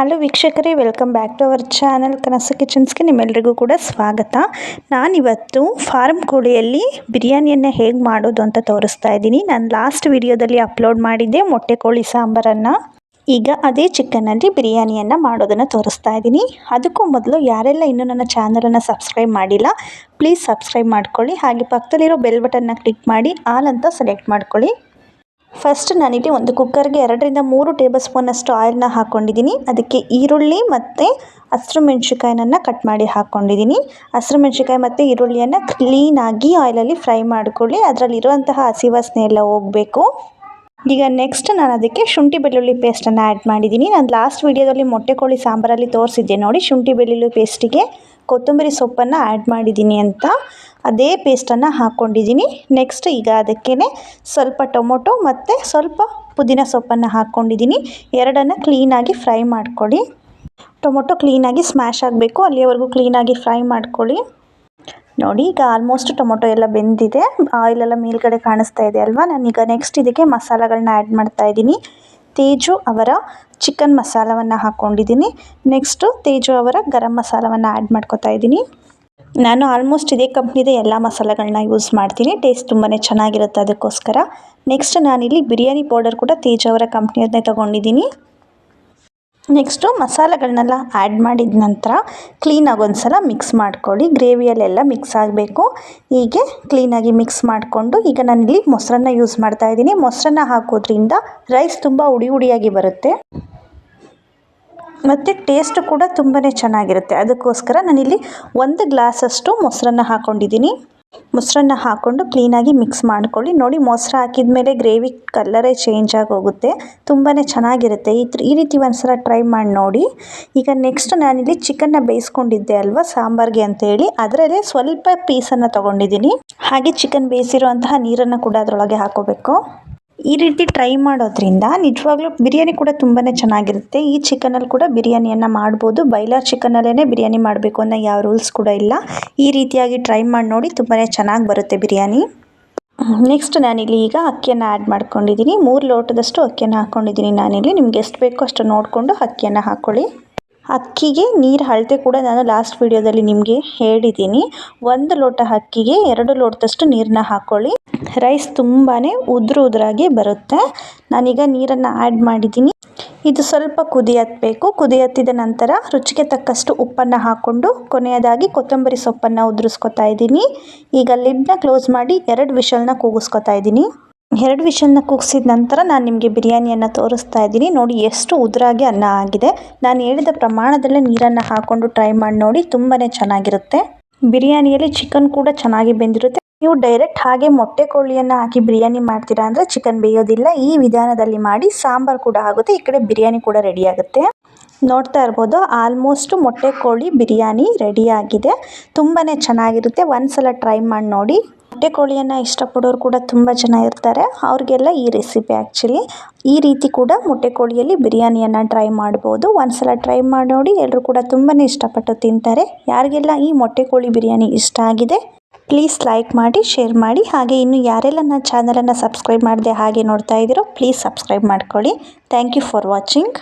Hello ವೀಕ್ಷಕರೇ, welcome back to our channel Kanasu ಕಿಚನ್ಸ್ಗೆ ನಿಮ್ಮೆಲ್ಲರಿಗೂ ಕೂಡ ಸ್ವಾಗತ. ನಾನಿವತ್ತು ಫಾರ್ಮ್ ಕೋಳಿಯಲ್ಲಿ ಬಿರಿಯಾನಿಯನ್ನು ಹೇಗೆ ಮಾಡೋದು ಅಂತ ತೋರಿಸ್ತಾ ಇದ್ದೀನಿ. ನಾನು ಲಾಸ್ಟ್ ವಿಡಿಯೋದಲ್ಲಿ ಅಪ್ಲೋಡ್ ಮಾಡಿದ್ದೆ ಮೊಟ್ಟೆ ಕೋಳಿ ಸಾಂಬಾರನ್ನು. ಈಗ ಅದೇ ಚಿಕನಲ್ಲಿ ಬಿರಿಯಾನಿಯನ್ನು ಮಾಡೋದನ್ನು ತೋರಿಸ್ತಾ ಇದ್ದೀನಿ. ಅದಕ್ಕೂ ಮೊದಲು ಯಾರೆಲ್ಲ ಇನ್ನೂ ನನ್ನ ಚಾನಲನ್ನು ಸಬ್ಸ್ಕ್ರೈಬ್ ಮಾಡಿಲ್ಲ ಪ್ಲೀಸ್ ಸಬ್ಸ್ಕ್ರೈಬ್ ಮಾಡ್ಕೊಳ್ಳಿ. ಹಾಗೆ ಪಕ್ಕದಲ್ಲಿರೋ ಬೆಲ್ ಬಟನ್ನ ಕ್ಲಿಕ್ ಮಾಡಿ, ಆಲ್ ಅಂತ ಸೆಲೆಕ್ಟ್ ಮಾಡ್ಕೊಳ್ಳಿ. ಫಸ್ಟ್ ನಾನಿಲ್ಲಿ ಒಂದು ಕುಕ್ಕರ್ಗೆ ಎರಡರಿಂದ ಮೂರು ಟೇಬಲ್ ಸ್ಪೂನಷ್ಟು ಆಯಿಲ್ನ ಹಾಕ್ಕೊಂಡಿದ್ದೀನಿ ಅದಕ್ಕೆ ಈರುಳ್ಳಿ ಮತ್ತು ಹಸಿರು ಮೆಣಸಿಕಾಯಿನನ್ನು ಕಟ್ ಮಾಡಿ ಹಾಕ್ಕೊಂಡಿದ್ದೀನಿ ಹಸಿರು ಮೆಣಸಿಕಾಯಿ ಮತ್ತು ಈರುಳ್ಳಿಯನ್ನು ಕ್ಲೀನಾಗಿ ಆಯಿಲಲ್ಲಿ ಫ್ರೈ ಮಾಡಿಕೊಳ್ಳಿ. ಅದರಲ್ಲಿರುವಂತಹ ಹಸಿ ವಾಸನೆ ಎಲ್ಲ ಹೋಗಬೇಕು. ಈಗ ನೆಕ್ಸ್ಟ್ ನಾನು ಅದಕ್ಕೆ ಶುಂಠಿ ಬೆಳ್ಳುಳ್ಳಿ ಪೇಸ್ಟನ್ನು ಆ್ಯಡ್ ಮಾಡಿದ್ದೀನಿ. ನಾನು ಲಾಸ್ಟ್ ವೀಡಿಯೋದಲ್ಲಿ ಮೊಟ್ಟೆ ಕೋಳಿ ಸಾಂಬಾರಲ್ಲಿ ತೋರಿಸಿದ್ದೆ ನೋಡಿ. ಶುಂಠಿ ಬೆಳ್ಳುಳ್ಳಿ ಪೇಸ್ಟಿಗೆ ಕೊತ್ತಂಬರಿ ಸೊಪ್ಪನ್ನು ಆ್ಯಡ್ ಮಾಡಿದ್ದೀನಿ ಅಂತ. ಅದೇ ಪೇಸ್ಟನ್ನು ಹಾಕ್ಕೊಂಡಿದ್ದೀನಿ. ನೆಕ್ಸ್ಟ್ ಈಗ ಅದಕ್ಕೇ ಸ್ವಲ್ಪ ಟೊಮೊಟೊ ಮತ್ತು ಸ್ವಲ್ಪ ಪುದೀನ ಸೊಪ್ಪನ್ನು ಹಾಕ್ಕೊಂಡಿದ್ದೀನಿ. ಎರಡನ್ನು ಕ್ಲೀನಾಗಿ ಫ್ರೈ ಮಾಡ್ಕೊಳ್ಳಿ. ಟೊಮೊಟೊ ಕ್ಲೀನಾಗಿ ಸ್ಮ್ಯಾಶ್ ಆಗಬೇಕು. ಅಲ್ಲಿಯವರೆಗೂ ಕ್ಲೀನಾಗಿ ಫ್ರೈ ಮಾಡ್ಕೊಳ್ಳಿ. ನೋಡಿ, ಈಗ ಆಲ್ಮೋಸ್ಟ್ ಟೊಮೊಟೊ ಎಲ್ಲ ಬೆಂದಿದೆ. ಆಯಿಲೆಲ್ಲ ಮೇಲ್ಗಡೆ ಕಾಣಿಸ್ತಾ ಇದೆ ಅಲ್ವಾ? ನಾನೀಗ ನೆಕ್ಸ್ಟ್ ಇದಕ್ಕೆ ಮಸಾಲೆಗಳನ್ನ ಆ್ಯಡ್ ಮಾಡ್ತಾ ಇದ್ದೀನಿ. ತೇಜು ಅವರ ಚಿಕನ್ ಮಸಾಲವನ್ನು ಹಾಕ್ಕೊಂಡಿದ್ದೀನಿ. ನೆಕ್ಸ್ಟು ತೇಜು ಅವರ ಗರಂ ಮಸಾಲವನ್ನು ಆ್ಯಡ್ ಮಾಡ್ಕೋತಾ ಇದ್ದೀನಿ. ನಾನು ಆಲ್ಮೋಸ್ಟ್ ಇದೇ ಕಂಪ್ನಿದೆ ಎಲ್ಲ ಮಸಾಲೆಗಳನ್ನ ಯೂಸ್ ಮಾಡ್ತೀನಿ. ಟೇಸ್ಟ್ ತುಂಬಾ ಚೆನ್ನಾಗಿರುತ್ತೆ ಅದಕ್ಕೋಸ್ಕರ. ನೆಕ್ಸ್ಟ್ ನಾನಿಲ್ಲಿ ಬಿರಿಯಾನಿ ಪೌಡರ್ ಕೂಡ ತೇಜ್ ಅವರ ತಗೊಂಡಿದ್ದೀನಿ ತೊಗೊಂಡಿದ್ದೀನಿ. ನೆಕ್ಸ್ಟು ಮಸಾಲೆಗಳನ್ನೆಲ್ಲ ಆ್ಯಡ್ ಮಾಡಿದ ನಂತರ ಕ್ಲೀನಾಗಿ ಒಂದು ಸಲ ಮಿಕ್ಸ್ ಮಾಡ್ಕೊಳ್ಳಿ. ಗ್ರೇವಿಯಲ್ಲೆಲ್ಲ ಮಿಕ್ಸ್ ಆಗಬೇಕು. ಹೀಗೆ ಕ್ಲೀನಾಗಿ ಮಿಕ್ಸ್ ಮಾಡಿಕೊಂಡು ಈಗ ನಾನಿಲ್ಲಿ ಮೊಸರನ್ನ ಯೂಸ್ ಮಾಡ್ತಾ ಇದ್ದೀನಿ. ಮೊಸರನ್ನ ಹಾಕೋದ್ರಿಂದ ರೈಸ್ ತುಂಬ ಉಡಿ ಉಡಿಯಾಗಿ ಬರುತ್ತೆ. ಮತ್ತು ಟೇಸ್ಟ್ ಕೂಡ ತುಂಬಾ ಚೆನ್ನಾಗಿರುತ್ತೆ. ಅದಕ್ಕೋಸ್ಕರ ನಾನಿಲ್ಲಿ ಒಂದು ಗ್ಲಾಸಷ್ಟು ಮೊಸರನ್ನ ಹಾಕ್ಕೊಂಡಿದ್ದೀನಿ ಮೊಸರನ್ನ ಹಾಕ್ಕೊಂಡು ಕ್ಲೀನಾಗಿ ಮಿಕ್ಸ್ ಮಾಡ್ಕೊಳ್ಳಿ. ನೋಡಿ ಮೊಸರು ಹಾಕಿದ ಮೇಲೆ ಗ್ರೇವಿ ಕಲ್ಲರೇ ಚೇಂಜ್ ಆಗಿ ಹೋಗುತ್ತೆ ತುಂಬಾ ಚೆನ್ನಾಗಿರುತ್ತೆ. ಈ ಈ ರೀತಿ ಒಂದ್ಸಲ ಟ್ರೈ ಮಾಡಿ ನೋಡಿ. ಈಗ ನೆಕ್ಸ್ಟ್ ನಾನಿಲ್ಲಿ ಚಿಕನ್ನ ಬೇಯಿಸ್ಕೊಂಡಿದ್ದೆ ಅಲ್ವಾ, ಸಾಂಬಾರ್ಗೆ ಅಂತೇಳಿ. ಅದರಲ್ಲೇ ಸ್ವಲ್ಪ ಪೀಸನ್ನು ತೊಗೊಂಡಿದ್ದೀನಿ. ಹಾಗೆ ಚಿಕನ್ ಬೇಯಿಸಿರುವಂತಹ ನೀರನ್ನು ಕೂಡ ಅದರೊಳಗೆ ಹಾಕೋಬೇಕು. ಈ ರೀತಿ ಟ್ರೈ ಮಾಡೋದ್ರಿಂದ ನಿಜವಾಗ್ಲೂ ಬಿರಿಯಾನಿ ಕೂಡ ತುಂಬಾ ಚೆನ್ನಾಗಿರುತ್ತೆ. ಈ ಚಿಕನಲ್ಲಿ ಕೂಡ ಬಿರಿಯಾನಿಯನ್ನು ಮಾಡ್ಬೋದು. ಬೈಲರ್ ಚಿಕನಲ್ಲೇ ಬಿರಿಯಾನಿ ಮಾಡಬೇಕು ಅನ್ನೋ ಯಾವ ರೂಲ್ಸ್ ಕೂಡ ಇಲ್ಲ. ಈ ರೀತಿಯಾಗಿ ಟ್ರೈ ಮಾಡಿ ನೋಡಿ ತುಂಬಾ ಚೆನ್ನಾಗಿ ಬರುತ್ತೆ ಬಿರಿಯಾನಿ. ನೆಕ್ಸ್ಟ್ ನಾನಿಲ್ಲಿ ಈಗ ಅಕ್ಕಿಯನ್ನು ಆ್ಯಡ್ ಮಾಡ್ಕೊಂಡಿದ್ದೀನಿ ಮೂರು ಲೋಟದಷ್ಟು ಅಕ್ಕಿಯನ್ನು ಹಾಕ್ಕೊಂಡಿದ್ದೀನಿ ನಾನಿಲ್ಲಿ. ನಿಮ್ಗೆ ಎಷ್ಟು ಬೇಕೋ ಅಷ್ಟು ನೋಡಿಕೊಂಡು ಅಕ್ಕಿಯನ್ನು ಹಾಕ್ಕೊಳ್ಳಿ ಅಕ್ಕಿಗೆ ನೀರು ಅಳತೆ ಕೂಡ ನಾನು ಲಾಸ್ಟ್ ವಿಡಿಯೋದಲ್ಲಿ ನಿಮಗೆ ಹೇಳಿದ್ದೀನಿ. ಒಂದು ಲೋಟ ಅಕ್ಕಿಗೆ ಎರಡು ಲೋಟದಷ್ಟು ನೀರನ್ನ ಹಾಕ್ಕೊಳ್ಳಿ ರೈಸ್ ತುಂಬಾ ಉದುರು ಉದುರಾಗಿ ಬರುತ್ತೆ. ನಾನೀಗ ನೀರನ್ನು ಆ್ಯಡ್ ಮಾಡಿದ್ದೀನಿ. ಇದು ಸ್ವಲ್ಪ ಕುದಿ ಕುದಿಯತ್ತಿದ ನಂತರ ರುಚಿಗೆ ತಕ್ಕಷ್ಟು ಉಪ್ಪನ್ನು ಹಾಕ್ಕೊಂಡು ಕೊನೆಯದಾಗಿ ಕೊತ್ತಂಬರಿ ಸೊಪ್ಪನ್ನು ಉದುರಿಸ್ಕೊತಾ ಇದ್ದೀನಿ. ಈಗ ಲಿಡ್ನ ಕ್ಲೋಸ್ ಮಾಡಿ ಎರಡು ವಿಷಲ್ನ ಕೂಗಿಸ್ಕೊತಾ ಇದ್ದೀನಿ. ಎರಡು ವಿಷಲ್ನ ಕೂಗಿಸಿದ ನಂತರ ನಾನು ನಿಮಗೆ ಬಿರಿಯಾನಿಯನ್ನು ತೋರಿಸ್ತಾ ಇದ್ದೀನಿ. ನೋಡಿ, ಎಷ್ಟು ಉದುರಾಗಿ ಅನ್ನ ಆಗಿದೆ. ನಾನು ಹೇಳಿದ ಪ್ರಮಾಣದಲ್ಲೇ ನೀರನ್ನು ಹಾಕ್ಕೊಂಡು ಟ್ರೈ ಮಾಡಿ ನೋಡಿ ತುಂಬಾ ಚೆನ್ನಾಗಿರುತ್ತೆ. ಬಿರಿಯಾನಿಯಲ್ಲಿ ಚಿಕನ್ ಕೂಡ ಚೆನ್ನಾಗಿ ಬೆಂದಿರುತ್ತೆ. ನೀವು ಡೈರೆಕ್ಟ್ ಹಾಗೆ ಮೊಟ್ಟೆ ಕೋಳಿಯನ್ನು ಹಾಕಿ ಬಿರಿಯಾನಿ ಮಾಡ್ತೀರಾ ಅಂದರೆ ಚಿಕನ್ ಬೇಯೋದಿಲ್ಲ. ಈ ವಿಧಾನದಲ್ಲಿ ಮಾಡಿ ಸಾಂಬಾರು ಕೂಡ ಆಗುತ್ತೆ. ಈ ಕಡೆ ಬಿರಿಯಾನಿ ಕೂಡ ರೆಡಿ ಆಗುತ್ತೆ. ನೋಡ್ತಾ ಇರ್ಬೋದು ಆಲ್ಮೋಸ್ಟ್ ಮೊಟ್ಟೆ ಕೋಳಿ ಬಿರಿಯಾನಿ ರೆಡಿಯಾಗಿದೆ ತುಂಬಾ ಚೆನ್ನಾಗಿರುತ್ತೆ. ಒಂದ್ಸಲ ಟ್ರೈ ಮಾಡಿ ನೋಡಿ. ಮೊಟ್ಟೆ ಕೋಳಿಯನ್ನು ಇಷ್ಟಪಡೋರು ಕೂಡ ತುಂಬ ಜನ ಇರ್ತಾರೆ. ಅವ್ರಿಗೆಲ್ಲ ಈ ರೆಸಿಪಿ ಆ್ಯಕ್ಚುಲಿ ಈ ರೀತಿ ಕೂಡ ಮೊಟ್ಟೆ ಕೋಳಿಯಲ್ಲಿ ಬಿರಿಯಾನಿಯನ್ನು ಟ್ರೈ ಮಾಡ್ಬೋದು. ಒಂದ್ಸಲ ಟ್ರೈ ಮಾಡಿ ನೋಡಿ ಎಲ್ಲರೂ ಕೂಡ ತುಂಬಾ ಇಷ್ಟಪಟ್ಟು ತಿಂತಾರೆ. ಯಾರಿಗೆಲ್ಲ ಈ ಮೊಟ್ಟೆ ಕೋಳಿ ಬಿರಿಯಾನಿ ಇಷ್ಟ ಆಗಿದೆ ಪ್ಲೀಸ್ ಲೈಕ್ ಮಾಡಿ ಶೇರ್ ಮಾಡಿ. ಹಾಗೆ ಇನ್ನು ಯಾರೆಲ್ಲ ನನ್ನ ಚಾನಲನ್ನು ಸಬ್ಸ್ಕ್ರೈಬ್ ಮಾಡಿದೆ ಹಾಗೆ ನೋಡ್ತಾ ಇದ್ದೀರೋ ಪ್ಲೀಸ್ ಸಬ್ಸ್ಕ್ರೈಬ್ ಮಾಡ್ಕೊಳ್ಳಿ. Thank you for watching